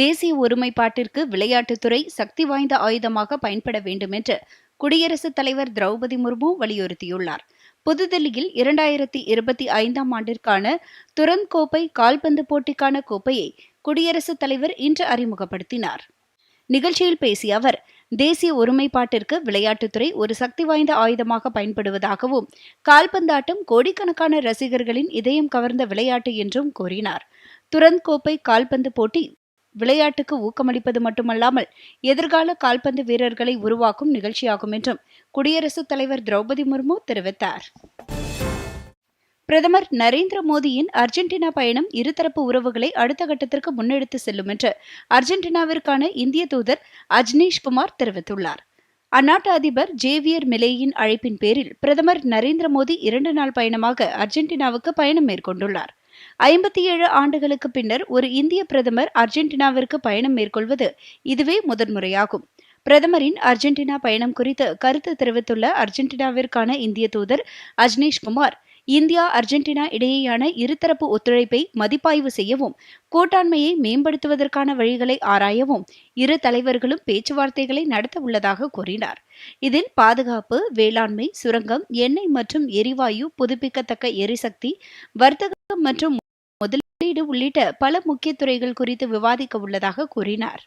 தேசிய ஒருமைப்பாட்டிற்கு விளையாட்டுத்துறை சக்தி வாய்ந்த ஆயுதமாக பயன்பட வேண்டும் என்று குடியரசுத் தலைவர் திரௌபதி முர்மு வலியுறுத்தியுள்ளார். புதுதில்லியில் இரண்டாயிரத்தி இருபத்தி ஐந்தாம் ஆண்டிற்கான துரந்த் கோப்பை கால்பந்து போட்டிக்கான கோப்பையை குடியரசுத் தலைவர் இன்று அறிமுகப்படுத்தினார். நிகழ்ச்சியில் பேசிய அவர் தேசிய ஒருமைப்பாட்டிற்கு விளையாட்டுத்துறை ஒரு சக்தி வாய்ந்த ஆயுதமாக பயன்படுவதாகவும் கால்பந்தாட்டம் கோடிக்கணக்கான ரசிகர்களின் இதயம் கவர்ந்த விளையாட்டு என்றும் கூறினார். துரந்த் கோப்பை கால்பந்து போட்டி விளையாட்டுக்கு ஊக்கமளிப்பது மட்டுமல்லாமல் எதிர்கால கால்பந்து வீரர்களை உருவாக்கும் நிகழ்ச்சியாகும் என்றும் குடியரசுத் தலைவர் திரௌபதி முர்மு தெரிவித்தார். பிரதமர் நரேந்திர மோடியின் அர்ஜென்டினா பயணம் இருதரப்பு உறவுகளை அடுத்த கட்டத்திற்கு முன்னெடுத்து செல்லும் என்று அர்ஜென்டினாவிற்கான இந்திய தூதர் அஜ்னீஷ் குமார் தெரிவித்துள்ளார். அந்நாட்டு அதிபர் ஜேவியர் மிலேயின் அழைப்பின் பேரில் பிரதமர் நரேந்திர மோடி இரண்டு நாள் பயணமாக அர்ஜென்டினாவுக்கு பயணம் மேற்கொண்டுள்ளார். ஐம்பத்தி ஏழு ஆண்டுகளுக்கு பின்னர் ஒரு இந்திய பிரதமர் அர்ஜென்டினாவிற்கு பயணம் மேற்கொள்வது இதுவே முதன்முறையாகும். பிரதமரின் அர்ஜென்டினா பயணம் குறித்து கருத்து தெரிவித்துள்ள அர்ஜென்டினாவிற்கான இந்திய தூதர் அஜ்னேஷ் குமார் இந்தியா அர்ஜென்டினா இடையேயான இருதரப்பு ஒத்துழைப்பை மதிப்பாய்வு செய்யவும் கூட்டாண்மையை மேம்படுத்துவதற்கான வழிகளை ஆராயவும் இரு தலைவர்களும் பேச்சுவார்த்தைகளை நடத்த உள்ளதாக கூறினார். இதில் பாதுகாப்பு வேளாண்மை சுரங்கம் எண்ணெய் மற்றும் எரிவாயு புதுப்பிக்கத்தக்க எரிசக்தி வர்த்தகம் மற்றும் முதலீடு உள்ளிட்ட பல முக்கிய துறைகள் குறித்து விவாதிக்க உள்ளதாக கூறினார்.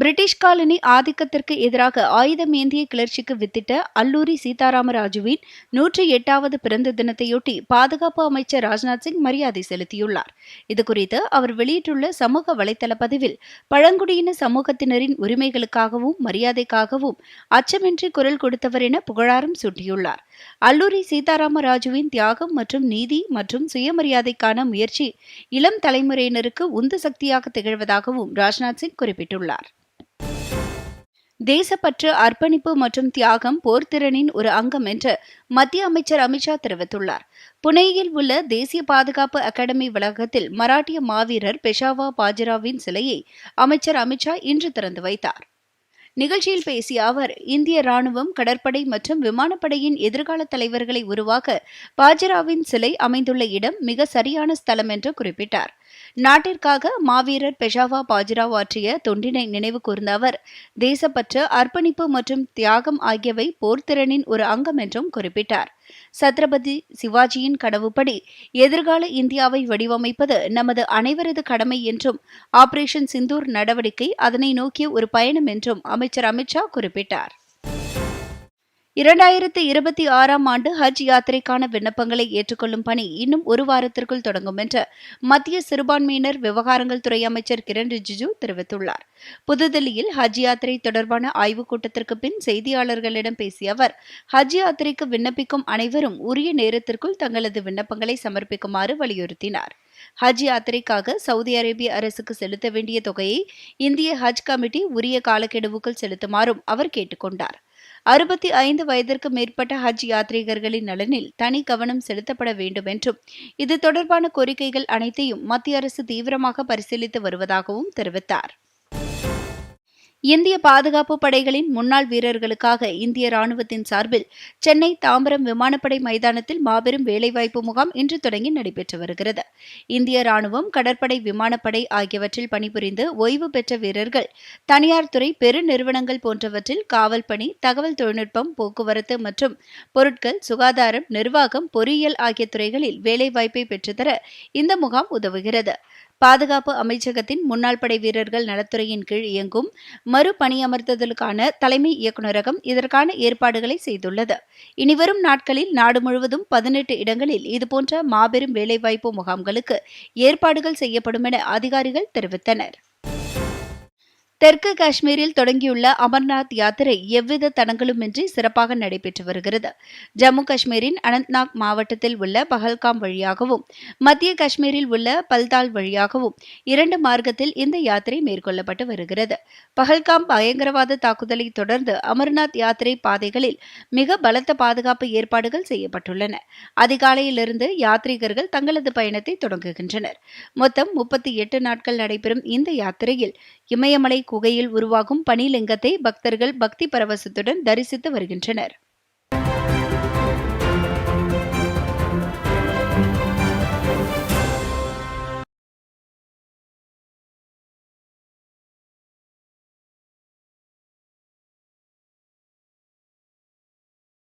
பிரிட்டிஷ் காலனி ஆதிக்கத்திற்கு எதிராக ஆயுதம் ஏந்திய கிளர்ச்சிக்கு வித்திட்ட அல்லூரி சீதாராமராஜுவின் நூற்றி எட்டாவது பிறந்த தினத்தையொட்டி பாதுகாப்பு அமைச்சர் ராஜ்நாத் சிங் மரியாதை செலுத்தியுள்ளார். இதுகுறித்து அவர் வெளியிட்டுள்ள சமூக வலைதள பதிவில் பழங்குடியின சமூகத்தினரின் உரிமைகளுக்காகவும் மரியாதைக்காகவும் அச்சமின்றி குரல் கொடுத்தவர் என புகழாரம் சூட்டியுள்ளார். அல்லூரி சீதாராமராஜுவின் தியாகம் மற்றும் நீதி மற்றும் சுயமரியாதைக்கான முயற்சி இளம் தலைமுறையினருக்கு உந்து சக்தியாக திகழ்வதாகவும் ராஜ்நாத் சிங் குறிப்பிட்டுள்ளார். தேசப்பற்று அர்ப்பணிப்பு மற்றும் தியாகம் போர்த்திறனின் ஒரு அங்கம் என்று மத்திய அமைச்சர் அமித்ஷா தெரிவித்துள்ளார். புனேயில் உள்ள தேசிய பாதுகாப்பு அகாடமி வளாகத்தில் மராட்டிய மாவீரர் பெஷாவா பாஜிராவின் சிலையை அமைச்சர் அமித்ஷா இன்று திறந்து வைத்தார். நிகழ்ச்சியில் பேசிய அவர் இந்திய ராணுவம் கடற்படை மற்றும் விமானப்படையின் எதிர்கால தலைவர்களை உருவாக்க பாஜிராவின் சிலை அமைந்துள்ள இடம் மிக சரியான ஸ்தலம் என்று குறிப்பிட்டார். நாட்டிற்காக மாவீரர் பெஷாவா பாஜிராவ் ஆற்றிய தொண்டினை நினைவு கூர்ந்த அவர் தேசப்பற்று அர்ப்பணிப்பு மற்றும் தியாகம் ஆகியவை போர்த்திறனின் ஒரு அங்கம் என்றும் குறிப்பிட்டார். சத்ரபதி சிவாஜியின் கனவுப்படி எதிர்கால இந்தியாவை வடிவமைப்பது நமது அனைவரது கடமை என்றும் ஆபரேஷன் சிந்தூர் நடவடிக்கை அதனை நோக்கிய ஒரு பயணம் என்றும் அமைச்சர் அமித்ஷா குறிப்பிட்டார். இரண்டாயிரத்து இருபத்தி ஆறாம் ஆண்டு ஹஜ் யாத்திரைக்கான விண்ணப்பங்களை ஏற்றுக்கொள்ளும் பணி இன்னும் ஒரு வாரத்திற்குள் தொடங்கும் என்று மத்திய சிறுபான்மையினர் விவகாரங்கள் துறை அமைச்சர் கிரண் ரிஜிஜு தெரிவித்துள்ளார். புதுதில்லியில் ஹஜ் யாத்திரை தொடர்பான ஆய்வுக் கூட்டத்திற்கு பின் செய்தியாளர்களிடம் பேசிய அவர் ஹஜ் யாத்திரைக்கு விண்ணப்பிக்கும் அனைவரும் உரிய நேரத்திற்குள் தங்களது விண்ணப்பங்களை சமர்ப்பிக்குமாறு வலியுறுத்தினார். ஹஜ் யாத்திரைக்காக சவுதி அரேபிய அரசுக்கு செலுத்த வேண்டிய தொகையை இந்திய ஹஜ் கமிட்டி உரிய காலக்கெடுவுக்குள் செலுத்துமாறும் அவர் கேட்டுக்கொண்டார். அறுபத்தி ஐந்து வயதிற்கு மேற்பட்ட ஹஜ் யாத்ரீகர்களின் நலனில் தனி கவனம் செலுத்தப்பட வேண்டும் என்றும் இது தொடர்பான கோரிக்கைகள் அனைத்தையும் மத்திய அரசு தீவிரமாக பரிசீலித்து வருவதாகவும் தெரிவித்தார். இந்திய பாதுகாப்பு படைகளின் முன்னாள் வீரர்களுக்காக இந்திய ராணுவத்தின் சார்பில் சென்னை தாம்பரம் விமானப்படை மைதானத்தில் மாபெரும் வேலைவாய்ப்பு முகாம் இன்று தொடங்கி நடைபெற்று வருகிறது. இந்திய ராணுவம் கடற்படை விமானப்படை ஆகியவற்றில் பணிபுரிந்து ஓய்வு பெற்ற வீரர்கள் தனியார் துறை பெருநிறுவனங்கள் போன்றவற்றில் காவல் பணி தகவல் தொழில்நுட்பம் போக்குவரத்து மற்றும் பொருட்கள் சுகாதாரம் நிர்வாகம் பொறியியல் ஆகிய துறைகளில் வேலைவாய்ப்பை பெற்றுத்தர இந்த முகாம் உதவுகிறது. பாதுகாப்பு அமைச்சகத்தின் முன்னாள் படை வீரர்கள் நலத்துறையின் கீழ் இயங்கும் மறுபணியமர்த்துதலுக்கான தலைமை இயக்குநரகம் இதற்கான ஏற்பாடுகளை செய்துள்ளது. இனிவரும் நாட்களில் நாடு முழுவதும் பதினெட்டு இடங்களில் இதுபோன்ற மாபெரும் வேலைவாய்ப்பு முகாம்களுக்கு ஏற்பாடுகள் செய்யப்படும் என அதிகாரிகள் தெரிவித்தனர். தெற்கு காஷ்மீரில் தொடங்கியுள்ள அமர்நாத் யாத்திரை எவ்வித தடங்களுமின்றி சிறப்பாக நடைபெற்று வருகிறது. ஜம்மு காஷ்மீரின் அனந்த்நாக் மாவட்டத்தில் உள்ள பஹல்காம் வழியாகவும் மத்திய காஷ்மீரில் உள்ள பல்தால் வழியாகவும் இரண்டு மார்க்கத்தில் இந்த யாத்திரை மேற்கொள்ளப்பட்டு வருகிறது. பஹல்காம் பயங்கரவாத தாக்குதலை தொடர்ந்து அமர்நாத் யாத்திரை பாதைகளில் மிக பலத்த பாதுகாப்பு ஏற்பாடுகள் செய்யப்பட்டுள்ளன. அதிகாலையிலிருந்து யாத்ரீகர்கள் தங்களது பயணத்தை தொடங்குகின்றனர். மொத்தம் முப்பத்தி எட்டு நாட்கள் நடைபெறும் இந்த யாத்திரையில் இமயமலை குகையில் உருவாகும் பனிலிங்கத்தை பக்தர்கள் பக்தி பரவசத்துடன் தரிசித்து வருகின்றனர்.